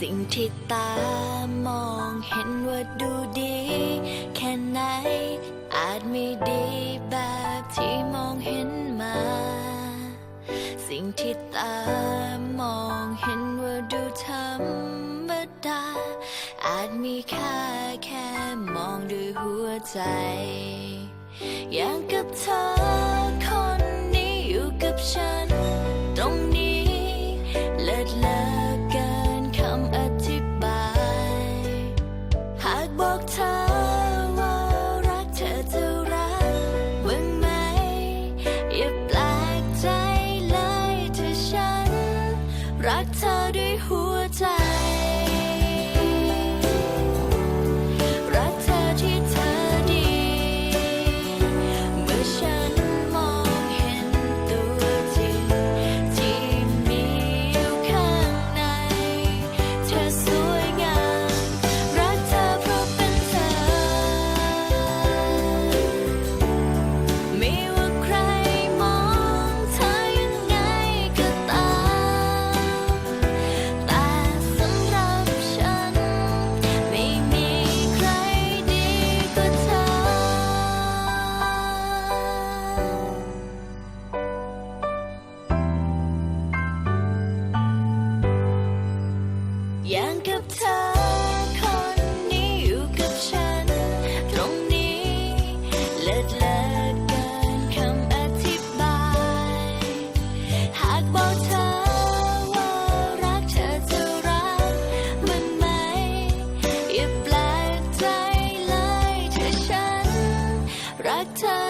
สิ่งที่ตามองเห็นว่าดูดี แค่ไหน อาจไม่ดีแบบที่มองเห็นมา สิ่งที่ตามองเห็นว่าดูธรรมดา อาจมีค่าแค่มองด้วยหัวใจ อย่างกับเธอคนนี้อยู่กับฉัน ตรงนี้เลิศเลอ who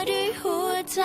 ด้วยหัวใจ